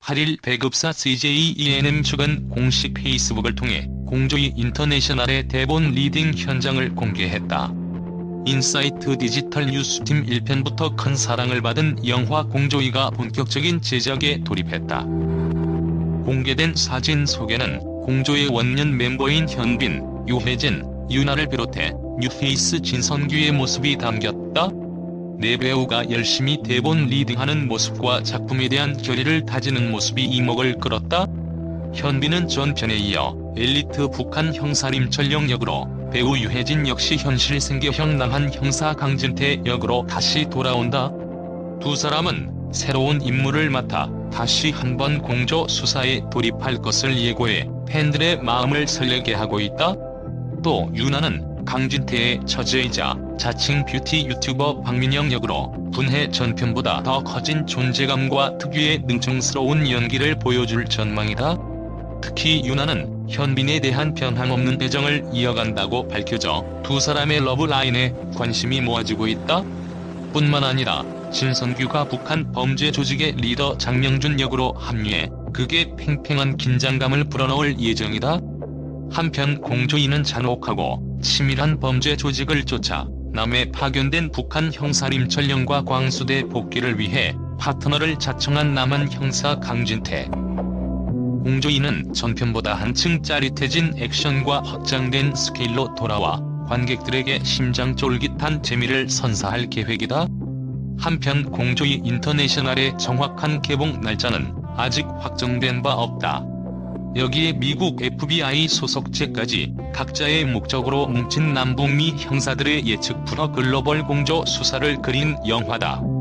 8일 배급사 CJ ENM 측은 공식 페이스북을 통해 공조이 인터내셔널의 대본 리딩 현장을 공개했다. 인사이트 디지털 뉴스팀 1편부터 큰 사랑을 받은 영화 공조이가 본격적인 제작에 돌입했다. 공개된 사진 속에는 공조의 원년 멤버인 현빈, 유혜진, 유나를 비롯해 뉴페이스 진선규의 모습이 담겼다. 네 배우가 열심히 대본 리딩하는 모습과 작품에 대한 결의를 다지는 모습이 이목을 끌었다. 현빈은 전편에 이어 엘리트 북한 형사 림철령 역으로 배우 유혜진 역시 현실 생계형 남한 형사 강진태 역으로 다시 돌아온다. 두 사람은 새로운 임무를 맡아 다시 한번 공조 수사에 돌입할 것을 예고해 팬들의 마음을 설레게 하고 있다. 또 유나는 강진태의 처제이자 자칭 뷰티 유튜버 박민영 역으로 분해 전편보다 더 커진 존재감과 특유의 능청스러운 연기를 보여줄 전망이다. 특히 유나는 현빈에 대한 변함없는 애정을 이어간다고 밝혀져 두 사람의 러브라인에 관심이 모아지고 있다. 뿐만 아니라 진선규가 북한 범죄 조직의 리더 장명준 역으로 합류해 극의 팽팽한 긴장감을 불어넣을 예정이다. 한편 공조인은 잔혹하고 치밀한 범죄 조직을 쫓아 남해 파견된 북한 형사 림철령과 광수대 복귀를 위해 파트너를 자청한 남한 형사 강진태. 공조인은 전편보다 한층 짜릿해진 액션과 확장된 스케일로 돌아와 관객들에게 심장 쫄깃한 재미를 선사할 계획이다. 한편 공조이 인터내셔널의 정확한 개봉 날짜는 아직 확정된 바 없다. 여기에 미국 FBI 소속체까지 각자의 목적으로 뭉친 남북미 형사들의 예측 불허 글로벌 공조 수사를 그린 영화다.